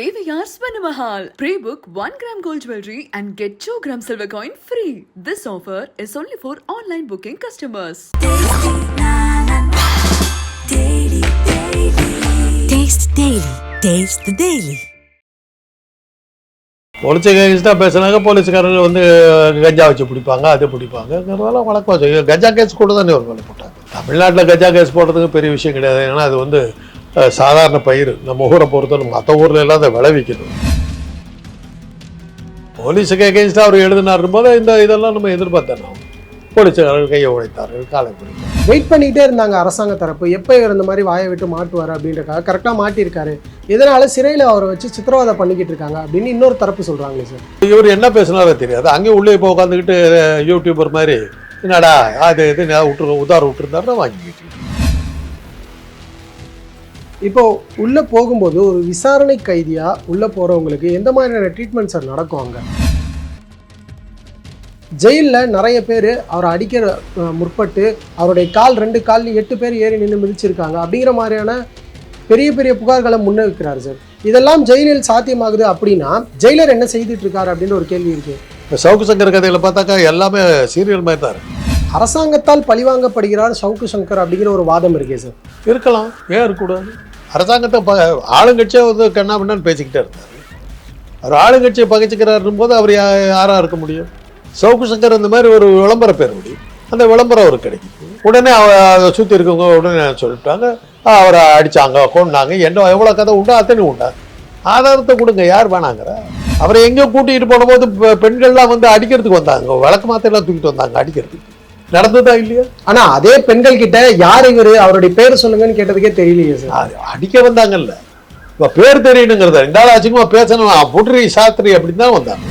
AVR Swarnamahal. Pre-book 1 gram gold jewelry and get 2 gram silver coin free. This offer is only for online booking customers. Taste Daily. Taste the Daily. Police அகேன்ஸ்டாக பேசுனாங்க போலீஸ்காரங்க வந்து கஞ்சா வச்சு பிடிப்பாங்க அது பிடிப்பாங்கிறதெல்லாம் வழக்கம் கஞ்சா case கூட தானே ஒரு வேலை போட்டாங்க தமிழ்நாட்டில் கஞ்சா கேஸ் போடுறதுக்கு பெரிய விஷயம் கிடையாது ஏன்னா அது வந்து சாதாரண பயிர் நம்ம ஊரை பொறுத்த மற்ற ஊர்ல எல்லாம் அதை விளைவிக்கணும். போலீஸுக்கு அகேன்ஸ்டாக அவர் எழுதினார் போது இந்த இதெல்லாம் நம்ம எதிர்பார்த்தோம். போலீஸ்காரர்கள் கையை உடைத்தார்கள் காலை பிடித்தார் வெயிட் பண்ணிட்டே இருந்தாங்க அரசாங்க தரப்பு. எப்போ இவர் இந்த மாதிரி வாயை விட்டு மாட்டுவார் அப்படின்றக்காக கரெக்டாக மாட்டியிருக்காரு. இதனால சிறையில் அவரை வச்சு சித்திரவதை பண்ணிக்கிட்டு இருக்காங்க அப்படின்னு இன்னொரு தரப்பு சொல்றாங்களே சார். இவர் என்ன பேசினாரோ தெரியாது. அங்கேயும் உள்ளே இப்போ உட்காந்துக்கிட்டு யூடியூபர் மாதிரி என்னடா அது இது விட்டுரு உதார விட்டுருந்தாருன்னா வாங்கிக்கிட்டு. இப்போ உள்ள போகும்போது ஒரு விசாரணை கைதியா உள்ள போறவங்களுக்கு எந்த மாதிரியான ட்ரீட்மெண்ட் சார் நடக்கும் அங்க? ஜெயிலில் நிறைய பேர் அவரை அடிக்கிற முற்பட்டு அவருடைய கால் ரெண்டு கால் எட்டு பேர் ஏறி நின்று மிதிச்சிருக்காங்க அப்படிங்கிற மாதிரியான பெரிய பெரிய புகார்களை முன்னெடுக்கிறார் சார் இதெல்லாம் ஜெயிலில் சாத்தியமாகுது அப்படின்னா ஜெயிலர் என்ன செய்துட்டு இருக்காரு அப்படின்னு ஒரு கேள்வி இருக்கு. இந்த சவுக்கு சங்கர் கதைகளை பார்த்தாக்கா எல்லாமே சீரியல் மாதிரி தான் இருக்கு. அரசாங்கத்தால் பழிவாங்கப்படுகிறார் சவுக்கு சங்கர் அப்படிங்கிற ஒரு வாதம் இருக்கே சார். இருக்கலாம். ஏன் இருக்கக்கூடாது அரசாங்கத்தை ப ஆளுங்கட்சியை வந்து கண்ணா பின்னான்னு பேசிக்கிட்டே இருந்தார். அவர் ஆளுங்கட்சியை பகைச்சிக்கிறாருன்னு போது அவர் யாராக இருக்க முடியும்? சவுக்கு சங்கர் இந்த மாதிரி ஒரு விளம்பர பேர் முடியும் அந்த விளம்பரம் அவருக்கு கிடைக்கும் உடனே அவ சுற்றி இருக்கவங்க உடனே சொல்லிட்டாங்க. "ஆ, அவரை அடிச்சாங்க கொண்டாங்க என்ன எவ்வளோ கதை உண்டா? அத்தனை உண்டா? ஆதாரத்தை கொடுங்க யார் வேணாங்கிற. அவரை எங்கேயோ கூட்டிகிட்டு போனபோது பெண்கள்லாம் வந்து அடிக்கிறதுக்கு வந்தாங்க. விளக்கு மாத்தையெல்லாம் தூக்கிட்டு வந்தாங்க அடிக்கிறதுக்கு. நடந்ததா இல்லையா? ஆனா அதே பெண்கள் கிட்ட யார் இவரு? அவருடைய பேர் சொல்லுங்கன்னு கேட்டதுக்கே தெரியலையே சார். அடிக்க வந்தாங்கல்ல. இப்போ பேர் தெரியணுங்கிறத ரெண்டாவது அசிங்கமா பேசணும். புட்ரி சாஸ்திரி அப்படின்னு தான் வந்தாங்க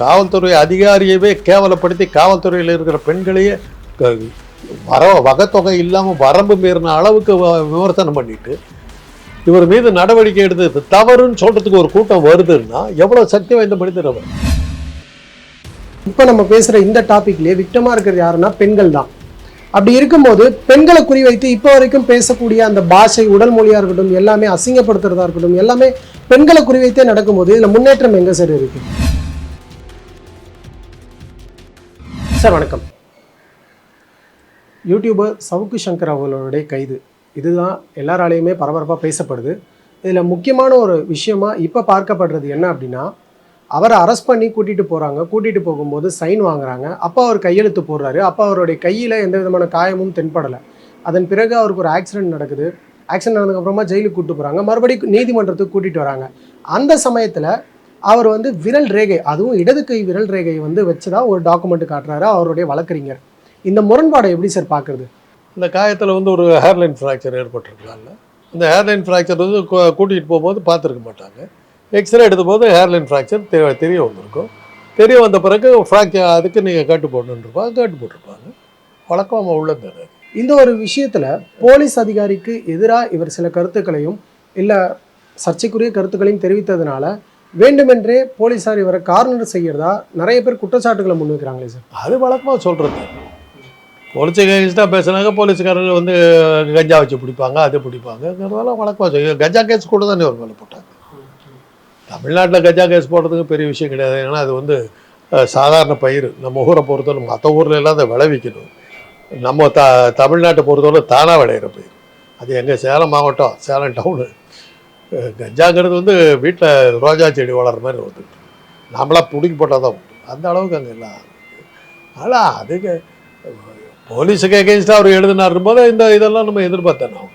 காவல்துறை அதிகாரியவே கேவலப்படுத்தி காவல்துறையில் இருக்கிற பெண்களையே வர வகத்தொகை இல்லாமல் வரம்பு மீறின அளவுக்கு விமர்சனம் பண்ணிட்டு இவர் மீது நடவடிக்கை எடுத்து இது தவறுன்னு சொல்றதுக்கு ஒரு கூட்டம் வருதுன்னா எவ்வளவு சக்தி வாய்ந்த மனிதர் அவர்? இப்போ நம்ம பேசுகிற இந்த டாப்பிக்லேயே விக்டமாக இருக்கிறது யாருன்னா பெண்கள் தான். அப்படி இருக்கும்போது பெண்களை குறிவைத்து இப்போ வரைக்கும் பேசக்கூடிய அந்த பாஷை உடல் மொழியாக இருக்கட்டும் எல்லாமே அசிங்கப்படுத்துறதா இருக்கட்டும் எல்லாமே பெண்களை குறிவைத்தே நடக்கும்போது இதில் முன்னேற்றம் எங்கே சார் இருக்கு? சார் வணக்கம். யூடியூபர் சவுக்கு சங்கர் அவர்களுடைய கைது. இதுதான் எல்லாராலையுமே பரபரப்பாக பேசப்படுது. இதில் முக்கியமான ஒரு விஷயமா இப்போ பார்க்கப்படுறது என்ன அப்படின்னா அவரை அரெஸ்ட் பண்ணி கூட்டிகிட்டு போகிறாங்க கூட்டிகிட்டு போகும்போது சைன் வாங்குறாங்க. அப்போ அவர் கையெழுத்து போடுறாரு. அப்போ அவருடைய கையில் எந்த விதமான காயமும் தென்படலை. அதன் பிறகு அவருக்கு ஒரு ஆக்சிடென்ட் நடக்குது. ஆக்சிடென்ட் நடந்ததுக்கப்புறமா ஜெயிலுக்கு கூட்டு போகிறாங்க மறுபடியும் நீதிமன்றத்துக்கு கூட்டிகிட்டு வராங்க. அந்த சமயத்தில் அவர் வந்து விரல் ரேகை அதுவும் இடது கை விரல் ரேகையை வந்து வச்சு தான் ஒரு டாக்குமெண்ட் காட்டுறாரு அவருடைய வழக்கறிஞர். இந்த முரண்பாடை எப்படி சார் பார்க்குறது? இந்த காயத்தில் வந்து ஒரு ஹேர்லைன் ஃப்ராக்சர் ஏற்பட்டிருக்கலாம்ல. இந்த ஹேர்லைன் ஃப்ராக்சர் வந்து கூட்டிகிட்டு போகும்போது பார்த்துருக்க மாட்டாங்க. எக்ஸ்ரே எடுத்த போது ஹேர்லைன் ஃப்ராக்சர் தெ தெரிய வந்திருக்கும். தெரிய வந்த பிறகு ஃப்ராக்சர் அதுக்கு நீங்கள் கட்டு போடணுன்றப்பாங்க கட்டு போட்டிருப்பாங்க வழக்கமாக உள்ளது அது இந்த ஒரு விஷயத்துல போலீஸ் அதிகாரிக்கு எதிராக இவர் சில கருத்துக்களையும் இல்லை சர்ச்சைக்குரிய கருத்துக்களையும் தெரிவித்ததுனால வேண்டுமென்றே போலீஸார் இவரை கார்னர் செய்யறதா நிறைய பேர் குற்றச்சாட்டுகளை முன்வைக்கிறாங்களே சார். அது வழக்கமாக சொல்கிறது போலீஸ் அகேன்ஸ்டாக பேசுனாங்க போலீஸ்காரங்க வந்து கஞ்சா வச்சு பிடிப்பாங்க அது பிடிப்பாங்கங்கிறதெல்லாம் வழக்கமாக சொல்லி கஞ்சா கேஸ் கூட தானே ஒரு மேலே போட்டாங்க. தமிழ்நாட்டில் கஜா கேஸ் போடுறதுக்கு பெரிய விஷயம் கிடையாது. ஏன்னா அது வந்து சாதாரண பயிர் நம்ம ஊரை பொறுத்தவரை மற்ற ஊரில் எல்லாம் அதை விளைவிக்கணும். நம்ம த தமிழ்நாட்டை பொறுத்தவரை தானாக விளையிற பயிர் அது எங்கள் சேலம் மாவட்டம் சேலம் டவுனு கஞ்சாங்கிறது வந்து வீட்டில் ரோஜா செடி வளர்ற மாதிரி வருது நம்மளாம் பிடிக்கி போட்டால் தான் உண்டு. அந்த அளவுக்கு அங்கே எல்லாம் ஆனால் அதுக்கு போலீஸுக்கு எகெயின்ஸ்டாக அவர் எழுதினார் போது இந்த இதெல்லாம் நம்ம எதிர்பார்த்தோம்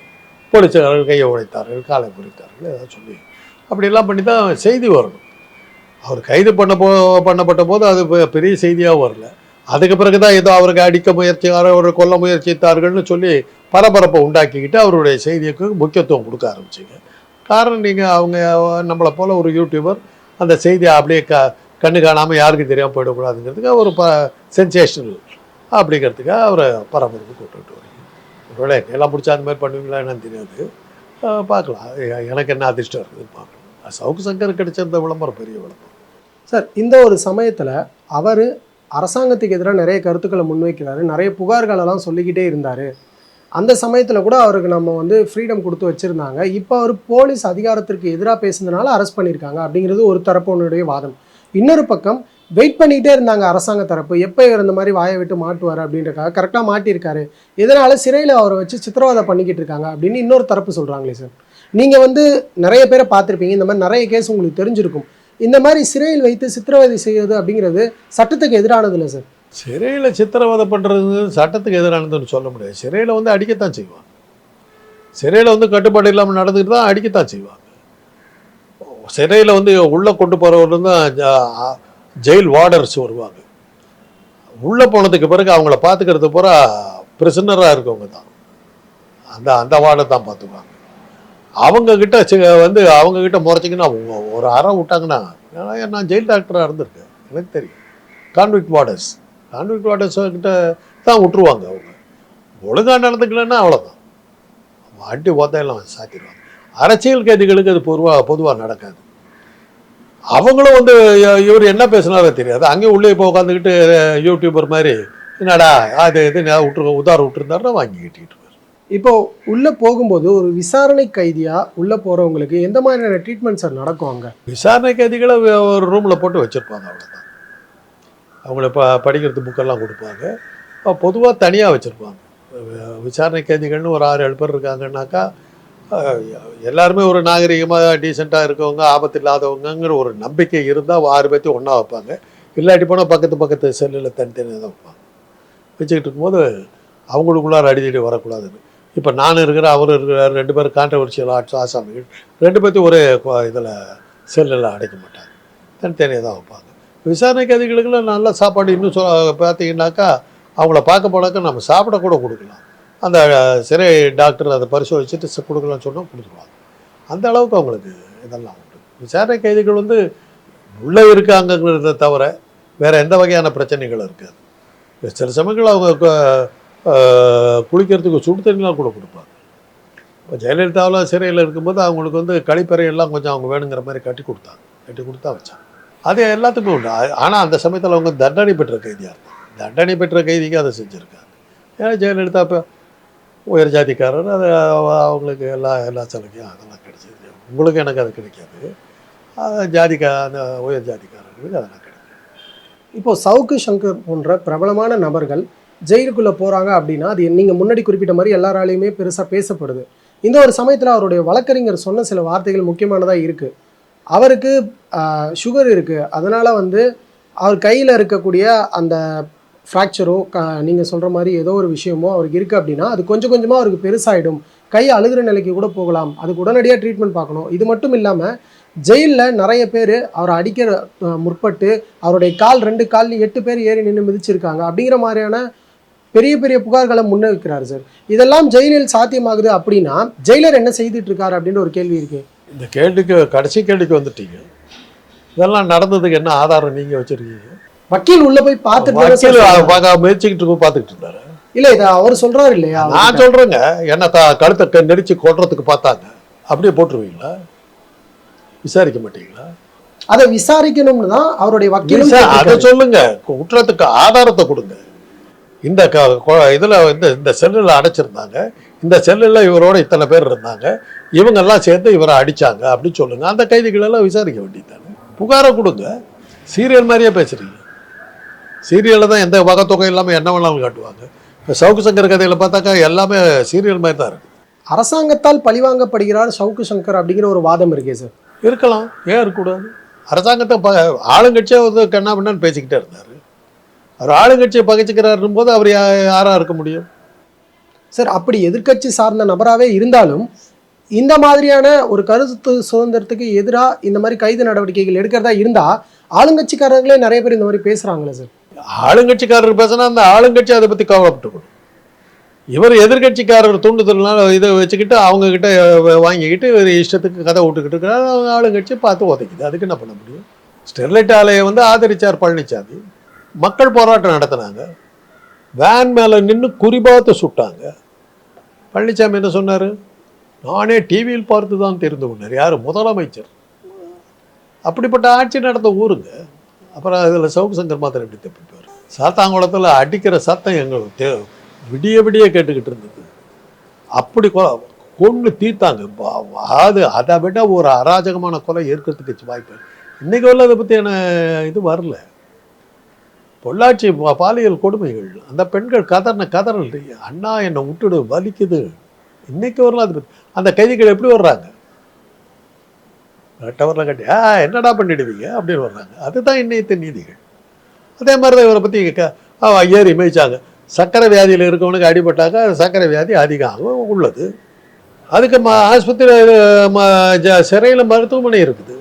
போலீஸுக்காரர்கள் கையை உழைத்தார்கள் காலை குறித்தார்கள் ஏதாவது சொல்லி அப்படிலாம் பண்ணி தான் செய்தி வரணும் அவர் கைது பண்ண போ பண்ணப்பட்ட போது அது பெரிய செய்தியாக வரல. அதுக்கு பிறகு தான் ஏதோ அவருக்கு அடிக்க முயற்சி அவரை கொல்ல முயற்சித்தார்கள்னு சொல்லி பரபரப்பை உண்டாக்கிக்கிட்டு அவருடைய செய்திக்கு முக்கியத்துவம் கொடுக்க ஆரம்பிச்சிங்க. காரணம் நீங்கள் அவங்க நம்மளை போல் ஒரு யூடியூபர் அந்த செய்தியை அப்படியே க கண்ணு காணாமல் யாருக்கும் தெரியாமல் போயிடக்கூடாதுங்கிறதுக்கு ஒரு ப சென்சேஷனல் அப்படிங்கிறதுக்காக அவரை பரபரப்பு கூப்பிட்டு வரீங்க ஒருவேளை எல்லாம் பிடிச்சா அந்த மாதிரி பண்ணுவீங்களா என்னன்னு தெரியாது. பார்க்கலாம். எனக்கு என்ன அதிர்ஷ்டம் இருக்குதுன்னு பார்க்கலாம். சவுக்கு சங்கர் கிடைச்ச இந்த விளம்பரம் பெரிய விளம்பரம். சார் இந்த ஒரு சமயத்தில் அவர் அரசாங்கத்துக்கு எதிராக நிறைய கருத்துக்களை முன்வைக்கிறாரு நிறைய புகார்களெல்லாம் சொல்லிக்கிட்டே இருந்தார். அந்த சமயத்தில் கூட அவருக்கு நம்ம வந்து ஃப்ரீடம் கொடுத்து வச்சுருந்தாங்க. இப்போ அவர் போலீஸ் அதிகாரத்திற்கு எதிராக பேசுனதுனால அரெஸ்ட் பண்ணியிருக்காங்க அப்படிங்கிறது ஒரு தரப்புனுடைய வாதம். இன்னொரு பக்கம் வெயிட் பண்ணிகிட்டே இருந்தாங்க அரசாங்க தரப்பு. எப்போ இவர் இந்த மாதிரி வாயை விட்டு மாட்டுவார் அப்படின்றக்காக கரெக்டாக மாட்டியிருக்காரு. இதனால் சிறையில் அவரை வச்சு சித்திரவதை பண்ணிக்கிட்டு இருக்காங்க அப்படின்னு இன்னொரு தரப்பு சொல்கிறாங்களே சார். நீங்கள் வந்து நிறைய பேரை பார்த்துருப்பீங்க. இந்த மாதிரி நிறைய கேஸ் உங்களுக்கு தெரிஞ்சிருக்கும். இந்த மாதிரி சிறையில் வைத்து சித்திரவதை செய்வது அப்படிங்கிறது சட்டத்துக்கு எதிரானது இல்லை சார் சிறையில் சித்திரவதை பண்ணுறது சட்டத்துக்கு எதிரானதுன்னு சொல்ல முடியாது. சிறையில் வந்து அடிக்கத்தான் செய்வாங்க. சிறையில் வந்து கட்டுப்பாடு இல்லாமல் நடந்துக்கிட்டு தான் அடிக்கத்தான் செய்வாங்க. சிறையில் வந்து உள்ளே கொண்டு போகிறவர்கள் தான் ஜெயில் வார்டர்ஸ் வருவாங்க. உள்ளே போனதுக்கு பிறகு அவங்கள பார்த்துக்கிறது பூரா பிரிசனராக இருக்கவங்க தான். அந்த அந்த வார்டை தான் பார்த்துக்குவாங்க அவங்க கிட்ட வந்து அவங்க கிட்ட முறைச்சிங்கன்னா ஒரு அறை விட்டாங்கன்னா நான் நான் ஜெயில் டாக்டராக இருந்திருக்கேன். எனக்கு தெரியும். கான்விக்ட் வார்டர்ஸ் கான்விக்ட் வார்டர்ஸ் கிட்ட தான் விட்டுருவாங்க அவங்க. ஒழுங்காக நடந்துக்கலன்னா அவ்வளோதான் அடி ஓத்தையெல்லாம் சாத்திடுவாங்க. அரசியல் கைதிகளுக்கு அது பொதுவாக பொதுவாக நடக்காது. அவங்களும் வந்து இவர் என்ன பேசினாரோ தெரியாது. அங்கேயும் உள்ளே இப்போ உட்காந்துக்கிட்டு யூடியூபர் மாதிரி என்னடா அது இது நான் விட்டுரு உதார விட்டுருந்தாருன்னா வாங்கி கட்டிக்கிட்டு இப்போ உள்ளே போகும்போது ஒரு விசாரணை கைதியாக உள்ளே போகிறவங்களுக்கு எந்த மாதிரியான ட்ரீட்மெண்ட் சார் நடக்கும் அங்கே? விசாரணை கைதிகளை ஒரு ரூமில் போட்டு வச்சுருப்பாங்க அவ்வளோதான் அவங்கள ப படிக்கிறது புக்கெல்லாம் கொடுப்பாங்க. பொதுவாக தனியாக வச்சுருப்பாங்க. விசாரணை கைதிகள்னு ஒரு ஆறு ஏழு பேர் இருக்காங்கன்னாக்கா எல்லாருமே ஒரு நாகரிகமாக டீசெண்டாக இருக்கவங்க ஆபத்து இல்லாதவங்கங்கிற ஒரு நம்பிக்கை இருந்தால் ஆறு பேர்த்தையும் ஒன்றா வைப்பாங்க. இல்லாட்டி போனால் பக்கத்து பக்கத்து செல்லில் தனித்தனியாக தான் வைப்பாங்க. வச்சுக்கிட்டு இருக்கும்போது அவங்களுக்குள்ளார அடிதடி வரக்கூடாதுன்னு. இப்போ நான் இருக்கிறேன் அவர் இருக்கிறார் ரெண்டு பேரும் கான்ட்ரவர்ஷியல் ஆட்ஸ் ஆசாமிகள் ரெண்டு பேர்த்தையும் ஒரே இதில் செல்லில் அடைக்க மாட்டாங்க தனித்தனியாக தான் வைப்பாங்க. விசாரணை கைதிகளுக்கெல்லாம் நல்ல சாப்பாடு இன்னும் சொ பார்த்தீங்கன்னாக்கா அவங்கள பார்க்க போனாக்கா நம்ம சாப்பிட கூட கொடுக்கலாம். அந்த சிறை டாக்டர் அதை பரிசோதிச்சுட்டு கொடுக்கலாம்னு சொன்னால் கொடுத்துருவாங்க. அந்த அளவுக்கு அவங்களுக்கு இதெல்லாம் உண்டு. விசாரணை கைதிகள் வந்து உள்ளே இருக்காங்கிறத தவிர வேறு எந்த வகையான பிரச்சனைகள் இருக்காது. சில சமயங்கள் அவங்க குளிக்கிறதுக்கு சுடு தண்ணிலாம் கூட கொடுப்பாங்க. இப்போ ஜெயலலிதாவில் சிறையில் இருக்கும்போது அவங்களுக்கு வந்து கழிப்பறையெல்லாம் கொஞ்சம் அவங்க வேணுங்கிற மாதிரி கட்டி கொடுத்தாங்க. கட்டி கொடுத்தா வச்சாங்க. அது எல்லாத்துக்கும் உண்டு. ஆனால் அந்த சமயத்தில் அவங்க தண்டனை பெற்ற கைதியாக இருந்தாங்க. தண்டனை பெற்ற கைதிக்கு அதை செஞ்சுருக்காங்க. ஏன்னா ஜெயலலிதா இப்போ உயர் ஜாதிக்காரர். அது அவங்களுக்கு எல்லா எல்லா சலுகையும் அதெல்லாம் கிடைச்சிது. உங்களுக்கு எனக்கு அது கிடைக்காது. ஜாதிக்கா அந்த உயர் ஜாதிக்காரர்களுக்கு அதெல்லாம் கிடைக்கும். இப்போது சவுக்கு சங்கர் போன்ற பிரபலமான நபர்கள் ஜெயிலுக்குள்ளே போகிறாங்க அப்படின்னா அது நீங்கள் முன்னாடி குறிப்பிட்ட மாதிரி எல்லாராலையுமே பெருசாக பேசப்படுது. இந்த ஒரு சமயத்தில் அவருடைய வழக்கறிஞர் சொன்ன சில வார்த்தைகள் முக்கியமானதாக இருக்குது அவருக்கு சுகர் இருக்குது அதனால் வந்து அவர் கையில் இருக்கக்கூடிய அந்த ஃப்ராக்சரோ க நீங்கள் சொல்கிற மாதிரி ஏதோ ஒரு விஷயமோ அவருக்கு இருக்குது அப்படின்னா அது கொஞ்சம் கொஞ்சமாக அவருக்கு பெருசாகிடும் கை அழுகிற நிலைக்கு கூட போகலாம். அதுக்கு உடனடியாக ட்ரீட்மெண்ட் பார்க்கணும். இது மட்டும் இல்லாமல் ஜெயிலில் நிறைய பேர் அவரை அடிக்கிற முற்பட்டு அவருடைய கால் ரெண்டு காலில் எட்டு பேர் ஏறி நின்று மிதிச்சிருக்காங்க. அப்படிங்கிற மாதிரியான பெரிய பெரிய புகார்களை முன்வைக்கிறார் சார். இதெல்லாம் ஜெயிலில் சாத்தியமாகுது அப்படின்னா ஜெயிலர் என்ன செய்துட்டு இருக்காரு அப்படின்ற ஒரு கேள்வி இருக்கு. இந்த கேள்விக்கு கடைசி கேள்விக்கு வந்துட்டீங்க. இதெல்லாம் நடந்ததுக்கு என்ன ஆதாரம் நீங்கள் வச்சுருக்கீங்க? வக்கீல் உள்ள போய் பார்த்துட்டு வக்கீல் முயற்சிக்கிட்டு இருக்கும் பார்த்துக்கிட்டு இருந்தாரு. இல்ல இதை அவர் சொல்றாரு இல்லையா? நான் சொல்றேங்க என்ன த கழுத்தை நெரிச்சு கொல்றதுக்கு பார்த்தாங்க. அப்படியே போட்டுருவீங்களா? விசாரிக்க மாட்டீங்களா? அதை விசாரிக்கணும்னு தான் அவருடைய வக்கீலும் விசா- அதை. சொல்லுங்க குற்றத்துக்கு ஆதாரத்தை கொடுங்க. இந்த இதுல இந்த இந்த செல்லில் அடைச்சிருந்தாங்க. இந்த செல்லில் இவரோட இத்தனை பேர் இருந்தாங்க. இவங்கெல்லாம் சேர்ந்து இவரை அடிச்சாங்க அப்படின்னு சொல்லுங்க. அந்த கைதிகள் எல்லாம் விசாரிக்க வேண்டியதானே புகாரை கொடுங்க. சீரியல் மாதிரியே பேசுறீங்க. சீரியலில் தான் எந்த வகத்தொகை இல்லாமல் என்ன வேணாலும் காட்டுவாங்க. இப்போ சவுக்கு சங்கர் கதையில் பார்த்தாக்கா எல்லாமே சீரியல் மாதிரி தான் இருக்கு. அரசாங்கத்தால் பழிவாங்கப்படுகிறார் சவுக்கு சங்கர் அப்படிங்கிற ஒரு வாதம் இருக்கே சார். இருக்கலாம். ஏன் இருக்கக்கூடாது? அரசாங்கத்தை ப ஆளுங்கட்சியாக வந்து கண்ணா பின்னான்னு பேசிக்கிட்டே இருந்தார். அவர் ஆளுங்கட்சியை பகைச்சிக்கிறாருன்னு போது அவர் யாராக இருக்க முடியும்? சார் அப்படி எதிர்க்கட்சி சார்ந்த நபராகவே இருந்தாலும் இந்த மாதிரியான ஒரு கருத்து சுதந்திரத்துக்கு எதிராக இந்த மாதிரி கைது நடவடிக்கைகள் எடுக்கிறதா இருந்தா ஆளுங்கட்சிக்காரர்களே நிறைய பேர் இந்த மாதிரி பேசுறாங்களே சார். ஆளுங்கட்சிக்காரர் பேசினா அந்த ஆளுங்கட்சி அதை பற்றி கவலைப்பட்டுக்கணும். இவர் எதிர்கட்சிக்காரர் தூண்டுதல்னால இதை வச்சுக்கிட்டு அவங்க கிட்ட வ- வாங்கிக்கிட்டு இவர் இஷ்டத்துக்கு கதை விட்டுக்கிட்டு இருக்கிறாரு. ஆளுங்கட்சி பார்த்து உதைக்குது. அதுக்கு என்ன பண்ண முடியும்? ஸ்டெர்லைட் ஆலையை வந்து ஆதரிச்சார் பழனிசாமி மக்கள் போராட்டம் நடத்தினாங்க. வேன் மேலே நின்று குறிபாத்து சுட்டாங்க. பழனிசாமி என்ன சொன்னார்? நானே டிவியில் பார்த்து தான் தெரிந்து கொண்டார் யார்? முதலமைச்சர். அப்படிப்பட்ட ஆட்சி நடந்த ஊருங்க. அப்புறம் அதில் சவுக்கு சங்கர் மாத்திரம் எப்படி தப்பிப்பார்? சாத்தாங்குளத்தில் அடிக்கிற சத்தம் எங்களுக்கு தே விடிய விடிய கேட்டுக்கிட்டு இருந்தது. அப்படி கொ கொண்டு தீர்த்தாங்க. அது அதை விட ஒரு அராஜகமான கொலை ஏற்கிறதுக்கு வாய்ப்பு இன்றைக்கி வரல அதை பற்றியான இது வரல. பொள்ளாச்சி பாலியல் கொடுமைகள். அந்த பெண்கள் கதறின கதறல் அண்ணா என்னை விட்டுடு வலிக்குது. இன்னைக்கு வரலாம் அது அந்த கைதிகள் எப்படி வர்றாங்க? டவரில் கட்டி ஆ என்னடா பண்ணிடுவீங்க? அப்படின்னு வர்றாங்க. அதுதான் இன்னையத்த நீதிகள். அதே மாதிரி தான் இவரை பற்றி க ஆ, ஏறி மேய்ச்சாங்க சர்க்கரை வியாதியில் இருக்கவனுக்கு அடிபட்டாக்க சர்க்கரை வியாதி அதிகம் உள்ளது. அதுக்கு ம ஆஸ்பத்திரி ம ஜ சிறையில் மருத்துவமனை இருக்குது.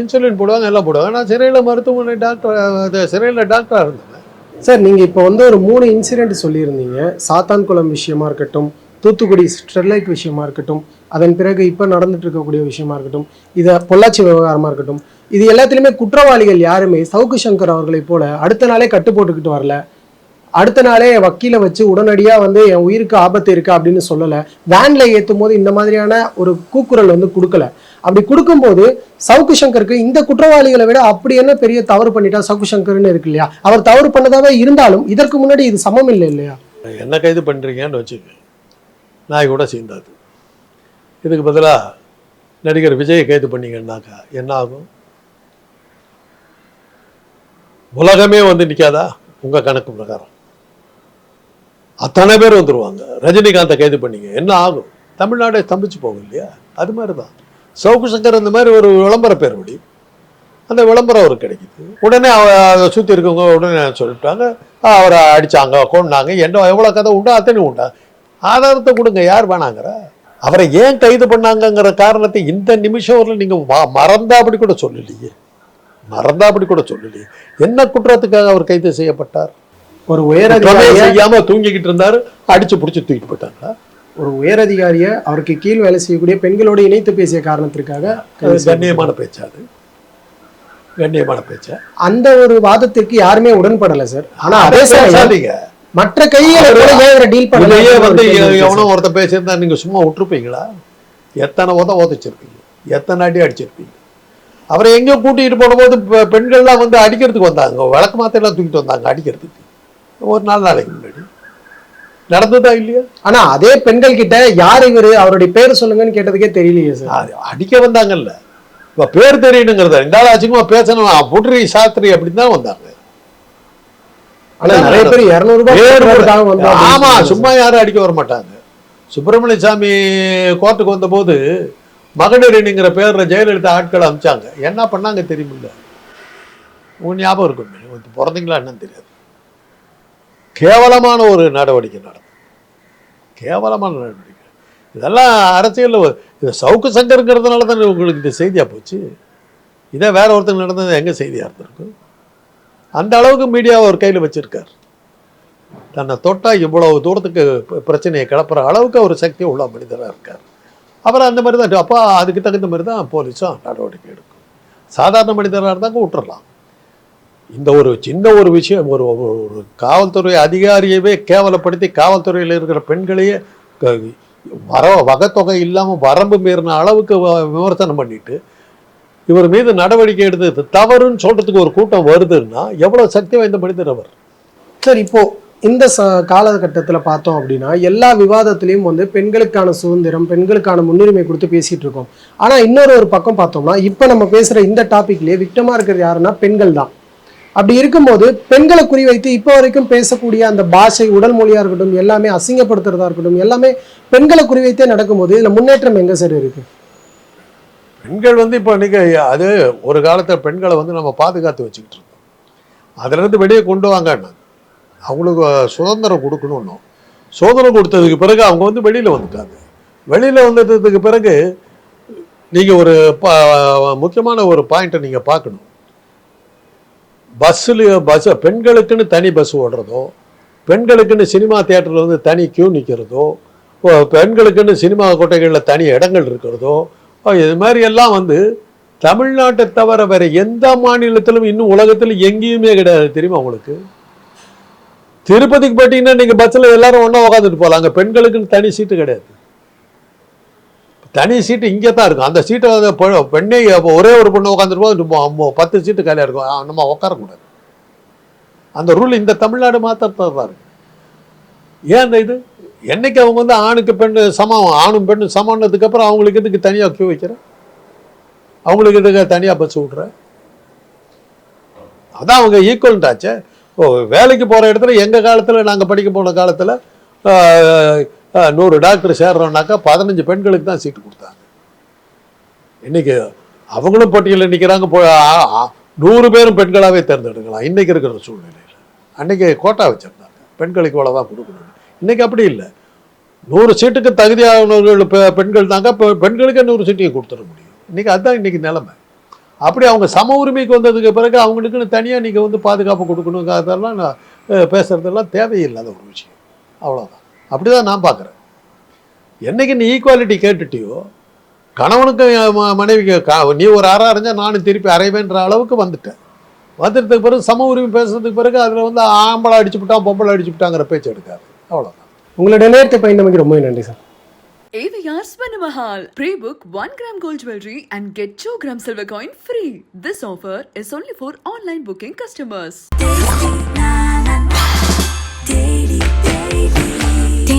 இன்சுலின் போடுவாங்க எல்லாம் போடுவாங்க. நான் சிறையில் மருத்துவமனை டாக்டர் அது சிறையில் டாக்டராக இருந்தேன் சார் நீங்கள் இப்போ வந்து ஒரு மூணு இன்சிடென்ட் சொல்லியிருந்தீங்க. சாத்தான்குளம் விஷயமா இருக்கட்டும் தூத்துக்குடி ஸ்டெர்லைட் விஷயமா இருக்கட்டும் அதன் பிறகு இப்போ நடந்துட்டு இருக்கக்கூடிய விஷயமா இருக்கட்டும் இதை பொள்ளாச்சி விவகாரமாக இருக்கட்டும் இது எல்லாத்துலேயுமே குற்றவாளிகள் யாருமே? சவுக்கு சங்கர் அவர்களைப் போல அடுத்த நாளே கட்டு போட்டுக்கிட்டு வரல. அடுத்த நாளே வக்கீலை வச்சு உடனடியாக வந்து என் உயிருக்கு ஆபத்து இருக்கு அப்படின்னு சொல்லலை. வேனில் ஏற்றும் போது இந்த மாதிரியான ஒரு கூக்குரல் வந்து கொடுக்கல. அப்படி கொடுக்கும்போது சவுக்கு சங்கருக்கு இந்த குற்றவாளிகளை விட அப்படி என்ன பெரிய தவறு பண்ணிட்டா சவுக்கு சங்கர்னு இருக்கு இல்லையா? அவர் தவறு பண்ணதாவே இருந்தாலும் இதற்கு முன்னாடி இது சமம் இல்லை இல்லையா? என்ன கைது பண்ணுறீங்கன்னு வச்சுக்க நாய் கூட சேர்ந்தாது இதுக்கு பதிலாக நடிகர் விஜயை கைது பண்ணீங்கன்னாக்கா என்ன ஆகும்? உலகமே வந்து நிற்காதா உங்கள் கணக்கு பிரகாரம். அத்தனை பேர் வந்துருவாங்க. ரஜினிகாந்தை கைது பண்ணீங்க. என்ன ஆகும்? தமிழ்நாடே ஸ்தம்பிச்சு போகும் இல்லையா? அது மாதிரி தான் சவுக்கு சங்கர் இந்த மாதிரி ஒரு விளம்பர பேர் வழி அந்த விளம்பரம் அவருக்கு கிடைக்குது. உடனே அவ சுற்றி இருக்கவங்க உடனே சொல்லிட்டாங்க "ஆ, அவரை அடிச்சாங்க கொண்டாங்க என்ன எவ்வளோ கதை உண்டா அத்தனை உண்டா? ஆதாரத்தை கொடுங்க யார் வேணாங்கிற. அவரை ஏன் கைது பண்ணாங்கங்கிற காரணத்தை இந்த நிமிஷம் வரல நீங்கள் மறந்தா அப்படி கூட சொல்லலையே. மறந்தா அப்படி கூட சொல்லலையே. என்ன குற்றத்துக்காக அவர் கைது செய்யப்பட்டார்? ஒரு உயர் குற்றமே அதிகாரியை? செய்யாம தூங்கிக்கிட்டு இருந்தாரு அடிச்சு பிடிச்சி தூக்கிட்டு போயிட்டாங்க ஒரு உயர் அதிகாரியை அவருக்கு கீழ் வேலை செய்யக்கூடிய பெண்களோடு இணைத்து பேசிய காரணத்திற்காக கண்ணியமான பேச்சா அது. கண்ணியமான பேச்சா. அந்த ஒரு வாதத்திற்கு யாருமே உடன்படல சார். ஆனா அதே பேசாதீங்க மற்ற கைகளை டீல் இதையே வந்து எவனோ ஒருத்தன் பேசியிருந்தா நீங்க சும்மா விட்டுருப்பீங்களா? எத்தனை உத உதச்சிருப்பீங்க எத்தனை அடி அடிச்சிருப்பீங்க? அவரை எங்கேயோ கூட்டிகிட்டு போடும்போது பெ- பெண்கள்லாம் வந்து அடிக்கிறதுக்கு வந்தாங்க. விளக்கு மாத்தையெல்லாம் தூக்கிட்டு வந்தாங்க அடிக்கிறதுக்கு. ஒரு நாலு நாளைக்கு முன்னாடி. நடந்ததா இல்லையா? ஆனா அதே பெண்கள் கிட்ட யார் இவரு? அவருடைய பேர் சொல்லுங்கன்னு கேட்டதுக்கே தெரியலையே சார் அடிக்க வந்தாங்கல்ல. இப்ப பேர் தெரியணுங்கிறத ரெண்டாவது அச்சுக்குமா பேசணும். புட்ரி சாஸ்திரி அப்படின்னு தான் வந்தாங்க. நிறைய பேர் இருநூறு ரூபாய் பேர் கூட- கொடுக்கறதுக்காக வந்தோம் அப்படின்னு ஆமா சும்மா யாரும் அடிக்க வர மாட்டாங்க. சுப்பிரமணிய சாமி கோர்ட்டுக்கு வந்தபோது மகளிரணிங்கிற பேர்ல ஜெயலலிதா ஆட்களை அமிச்சாங்க. என்ன பண்ணாங்க தெரியுமில்ல? உன் ஞாபகம் இருக்குமே? பிறந்தீங்களா என்னன்னு தெரியாது. கேவலமான ஒரு நடவடிக்கை நடக்கும். கேவலமான நடவடிக்கை. இதெல்லாம் அரசியலில் இது சவுக்கு சங்கருங்கிறதுனால தானே உங்களுக்கு இந்த செய்தியாக போச்சு? இதே வேற ஒருத்தர் நடந்தது எங்கே செய்தியாக இருந்திருக்கும்? அந்த அளவுக்கு மீடியா ஒரு கையில் வச்சுருக்கார். தன்னை தொட்டா இவ்வளவு தூரத்துக்கு பிரச்சனையை கிளப்புற அளவுக்கு ஒரு சக்தி உள்ள மனிதராக இருக்கார். அவர் அந்த மாதிரி தான் அப்போ அதுக்கு தகுந்த மாதிரி தான் போலீஸும் நடவடிக்கை எடுக்கும். சாதாரண மனிதராக இருந்தாங்க விட்டுறலாம். இந்த ஒரு சின்ன ஒரு விஷயம் ஒரு ஒரு- ஒரு காவல்துறை அதிகாரியவே கேவலப்படுத்தி காவல்துறையில் இருக்கிற பெண்களையே வர வகத்தொகை இல்லாமல் வரம்பு மீறின அளவுக்கு வ- விமர்சனம் பண்ணிட்டு இவர் மீது நடவடிக்கை எடுத்தது தவறுன்னு சொல்கிறதுக்கு ஒரு கூட்டம் வருதுன்னா எவ்வளோ சக்தி வாய்ந்த மனிதர் அவர்? சார் இப்போது இந்த ச காலகட்டத்தில் பார்த்தோம் அப்படின்னா எல்லா விவாதத்துலேயும் வந்து பெண்களுக்கான சுதந்திரம் பெண்களுக்கான முன்னுரிமை கொடுத்து பேசிகிட்டு இருக்கோம். ஆனால் இன்னொரு ஒரு பக்கம் பார்த்தோம்னா இப்போ நம்ம பேசுகிற இந்த டாப்பிக்லேயே விக்டமாக இருக்கிறது யாருன்னா பெண்கள் தான். அப்படி இருக்கும்போது பெண்களை குறிவைத்து இப்போ வரைக்கும் பேசக்கூடிய அந்த பாஷை உடல் மொழியாக இருக்கட்டும் எல்லாமே அசிங்கப்படுத்துறதா இருக்கட்டும் எல்லாமே பெண்களை குறிவைத்தே நடக்கும்போது இதில் முன்னேற்றம் எங்கே சார் இருக்கு? பெண்கள் வந்து இப்போ இன்னைக்கு அது ஒரு காலத்தில் பெண்களை வந்து நம்ம பாதுகாத்து வச்சுக்கிட்டு இருக்கோம். அதுலேருந்து வெளியே கொண்டு வாங்க அவங்களுக்கு சுதந்திரம் கொடுக்கணும்னு. சுதந்திரம் கொடுத்ததுக்கு பிறகு அவங்க வந்து வெளியில் வந்துட்டாங்க. வெளியில் வந்துட்டதுக்கு பிறகு நீங்கள் ஒரு முக்கியமான ஒரு பாயிண்ட்டை நீங்கள் பார்க்கணும். பஸ்ஸில் பஸ் பெண்களுக்குன்னு தனி பஸ் ஓடுறதோ பெண்களுக்குன்னு சினிமா தியேட்டரில் வந்து தனி கியூ நிற்கிறதோ பெண்களுக்குன்னு சினிமா கொட்டைகளில் தனி இடங்கள் இருக்கிறதோ இது மாதிரி எல்லாம் வந்து தமிழ்நாட்டை தவிர வேற எந்த மாநிலத்திலும் இன்னும் உலகத்தில் எங்கேயுமே கிடையாது தெரியுமா உங்களுக்கு? திருப்பதிக்கு போயிட்டீங்கன்னா நீங்கள் பஸ்ஸில் எல்லாரும் ஒன்றா உட்காந்துட்டு போகலாம். அங்கே பெண்களுக்குன்னு தனி சீட்டு கிடையாது. தனி சீட்டு இங்கே தான் இருக்கும். அந்த சீட்டை பெண்ணே ஒரே ஒரு பொண்ணு உட்காந்துருப்போம் போது பத்து சீட்டு காலியாக இருக்கும். நம்ம உட்காரக்கூடாது. அந்த ரூல் இந்த தமிழ்நாடு மாத்திரத்தான் தான் ஏன் அந்த இது? என்னைக்கு அவங்க வந்து ஆணுக்கு பெண் சமம் ஆணும் பெண்ணும் சமானதுக்கப்புறம் அவங்களுக்கு எதுக்கு தனியாக கியூ வைக்கிறேன் அவங்களுக்கு எதுக்கு தனியாக பஸ் விட்ற? அதான் அவங்க ஈக்குவல்ட்டாச்சே ஓ வேலைக்கு போகிற இடத்துல எங்கள் காலத்தில் நாங்கள் படிக்க போன காலத்தில் நூறு டாக்டர் சேர்றோம்னாக்கா பதினஞ்சு பெண்களுக்கு தான் சீட்டு கொடுத்தாங்க. இன்னைக்கு அவங்களும் பட்டியலில் நிற்கிறாங்க போ நூறு பேரும் பெண்களாகவே தேர்ந்தெடுக்கலாம். இன்றைக்கி இருக்கிற சூழ்நிலையில். அன்றைக்கி கோட்டா வச்சுருந்தாங்க. பெண்களுக்கு இவ்வளோ தான் கொடுக்கணும் இன்றைக்கி அப்படி இல்லை. நூறு சீட்டுக்கு தகுதியானவர்கள் பெ- பெண்கள் தாங்க பெ- பெண்களுக்கே நூறு சீட்டையும் கொடுத்துட முடியும். இன்றைக்கி அதுதான் இன்னைக்கு நிலைமை. அப்படி அவங்க சம உரிமைக்கு வந்ததுக்கு பிறகு அவங்களுக்குன்னு தனியாக நீங்கள் வந்து பாதுகாப்பு கொடுக்கணுங்க அதெல்லாம் நான் பேசுகிறதெல்லாம் தேவையில்லாத ஒரு விஷயம். அவ்வளோதான் அப்படி தான் நான் பார்க்குறேன் என்னைக்கு நீ ஈக்குவாலிட்டி கேட்டுட்டியோ கணவனுக்கு என் ம- மனைவிக்கு நீ ஒரு அறை அரைஞ்சா நானும் திருப்பி அரைவேன்ற அளவுக்கு வந்துட்டேன் வந்துட்டதுக்கு பிறகு சம உரிமை பேசுறதுக்கு பிறகு அதில் வந்து ஆம்பளை அடிச்சு விட்டான் பொம்பளை அடிச்சு விட்டாங்கிற பேச்சு எடுக்காது அவ்வளோதான் உங்களுடைய நேரத்தை பயந்தமைக்கு ரொம்ப நன்றி sir AVR Swarnamahal. Pre-book 1 gram gold jewelry and get 2 gram silver coin free. This offer is only for online booking customers.